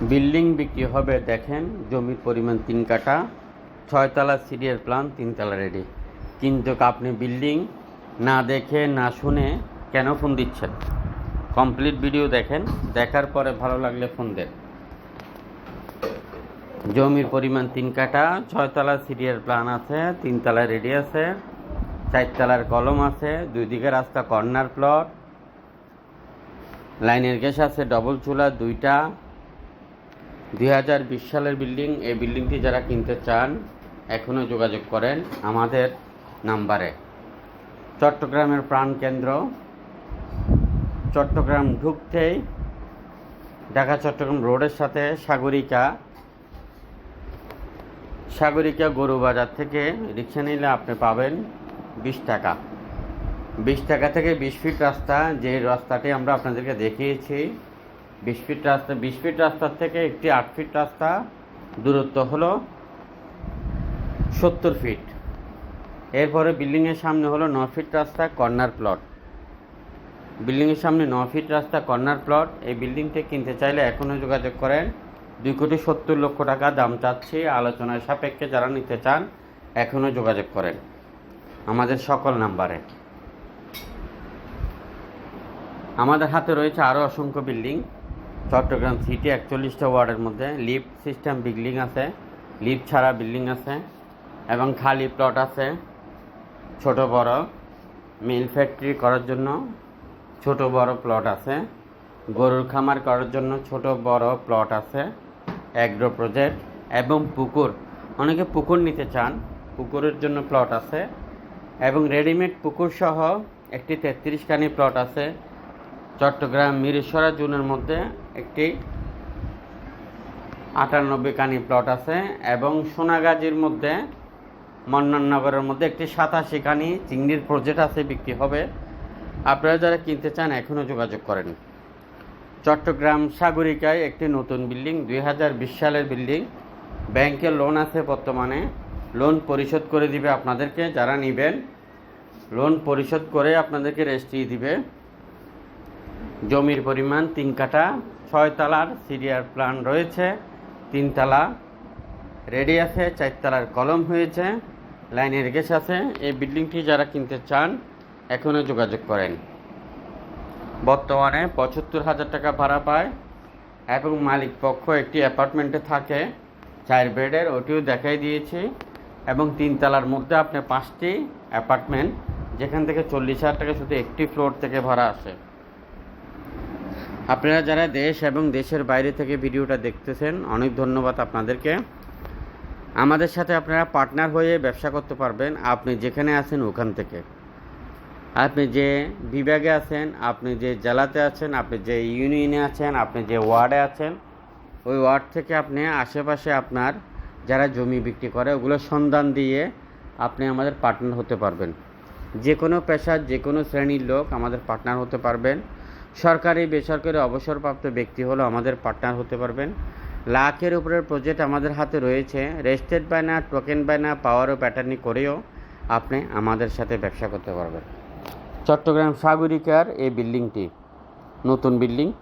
Building বিক্রি হবে, দেখেন, জমির পরিমাণ তিন কাঠা, ছয়তলা সিরিয়াল প্ল্যান তিনতলা রেডি। কিন্তু আপনি বিল্ডিং না দেখে, না শুনে কেন ফোন দিচ্ছেন? কমপ্লিট ভিডিও দেখেন, দেখার পরে ভালো লাগলে ফোন দেন। জমির পরিমাণ তিন কাঠা, ছয়তলা সিরিয়াল প্ল্যান আছে, তিনতলা রেডি আছে, চারতলার কলম আছে, দুই দিকে রাস্তা কর্নার প্লট, লাইনের গ্যাস আছে, ডবল চুলা, দুইটা। দুই হাজার বিশ সালের বিল্ডিং, এই বিল্ডিংটি যারা কিনতে চান, এখনও যোগাযোগ করেন আমাদের নাম্বারে। চট্টগ্রামের প্রাণকেন্দ্র, চট্টগ্রাম ঢুকতেই ঢাকা চট্টগ্রাম রোডের সাথে সাগরিকা সাগরিকা গরু বাজার থেকে রিক্সা নিলে আপনি পাবেন বিশ টাকা। বিশ টাকা থেকে বিশ ফিট রাস্তা যে রাস্তাটি আমরা আপনাদেরকে দেখিয়েছি বিশ ফিট রাস্তা, বিশ ফিট রাস্তার থেকে একটি আট ফিট রাস্তা দূরত্ব হলো সত্তর ফিট। এরপরে বিল্ডিংয়ের সামনে হলো ন ফিট রাস্তা, কর্নার প্লট। বিল্ডিংয়ের সামনে ন ফিট রাস্তা, কর্নার প্লট। এই বিল্ডিংটি কিনতে চাইলে এখনও যোগাযোগ করেন। দুই কোটি সত্তর লক্ষ টাকা দাম চাচ্ছি। আলোচনার সাপেক্ষে যারা নিতে চান এখনও যোগাযোগ করেন। আমাদের সকল নাম্বারে। আমাদের হাতে রয়েছে আরও অসংখ্য বিল্ডিং। চট্টগ্রাম সিটি একচল্লিশটা ওয়ার্ডের মধ্যে লিফট সিস্টেম বিল্ডিং আছে, লিফট ছাড়া বিল্ডিং আছে এবং খালি প্লট আছে। ছোট বড়, মিল ফ্যাক্টরি করার জন্য ছোট বড় প্লট আছে, গরুর খামার করার জন্য ছোট বড় প্লট আছে অ্যাগ্রো প্রজেক্ট এবং পুকুর। অনেকে পুকুর নিতে চান, পুকুরের জন্য প্লট আছে এবং রেডিমেড পুকুর সহ একটি তেত্রিশ কানি প্লট আছে। চট্টগ্রাম মিরেশ্বরা জোনের মধ্যে একটি আটানব্বই কানি প্লট আছে এবং সোনাগাজীর মধ্যে মন্নাননগরের মধ্যে একটি সাতাশি কানি চিংড়ির প্রজেক্ট আছে, বিক্রি হবে। আপনারা যারা কিনতে চান, এখনও যোগাযোগ করেন। চট্টগ্রাম সাগরিকায় একটি নতুন বিল্ডিং দুই হাজার বিশ সালের বিল্ডিং ব্যাংকের লোন আছে বর্তমানে। লোন পরিশোধ করে দিবে আপনাদেরকে, যারা নেবেন লোন পরিশোধ করে আপনাদেরকে রেজিস্ট্রি দিবে। জমির পরিমাণ তিন কাঠা, ছয় তালার সিরিয়ার প্ল্যান রয়েছে তিনতলা রেডি আছে চারতলার কলম হয়েছে, লাইনের গ্যাস আছে। এই বিল্ডিংটি যারা কিনতে চান, এখনও যোগাযোগ করেন। বর্তমানে পঁচাত্তর হাজার টাকা ভাড়া পায় এবং মালিক পক্ষ একটি অ্যাপার্টমেন্টে থাকে। চার বেডের ওটিও দেখাই দিয়েছি এবং তিনতলার মধ্যে আপনি পাঁচটি অ্যাপার্টমেন্ট, যেখান থেকে চল্লিশ হাজার টাকা শুধু একটি ফ্লোর থেকে ভাড়া আসে। আপনারা যারা দেশ এবং দেশের বাইরে থেকে ভিডিওটা দেখতেছেন, অনেক ধন্যবাদ আপনাদেরকে। আমাদের সাথে আপনারা পার্টনার হয়ে ব্যবসা করতে পারবেন। আপনি যেখানে আছেন ওখান থেকে। আপনি যে বিভাগে আছেন, আপনি যে জেলাতে আছেন, আপনি যে ইউনিয়নে আছেন, আপনি যে ওয়ার্ডে আছেন, ওই ওয়ার্ড থেকে আপনি আশেপাশে আপনার যারা জমি বিক্রি করে ওগুলো সন্ধান দিয়ে আপনি আমাদের পার্টনার হতে পারবেন। যে কোনো পেশার যে কোনো শ্রেণির লোক আমাদের পার্টনার হতে পারবেন। সরকারি, বেসরকারি অবসরপ্রাপ্ত ব্যক্তি হলো আমাদের পার্টনার হতে পারবেন। লাখের উপরের প্রজেক্ট আমাদের হাতে রয়েছে। রেজিস্টার্ড বায়না টোকেন বায়না পাওয়ার ও প্যাটার্নি করেও আপনি আমাদের সাথে ব্যবসা করতে পারবেন। চট্টগ্রাম সাগরিকার এই বিল্ডিংটি? নতুন বিল্ডিং,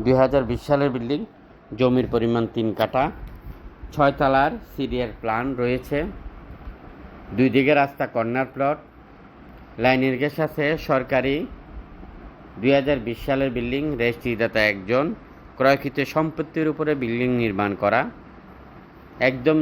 দুই হাজার বিশ সালের বিল্ডিং। জমির পরিমাণ তিন কাঠা। ছয় তলার সিরিয়ার প্ল্যান রয়েছে। দুই দিকে রাস্তা কর্নার প্লট। লাইনের গ্যাস আছে সরকারি। দুই হাজার বিশ সালের বিল্ডিং রেজিস্ট্রিদাতা একজন ক্রয়কৃত সম্পত্তির উপরে বিল্ডিং নির্মাণ করা একদম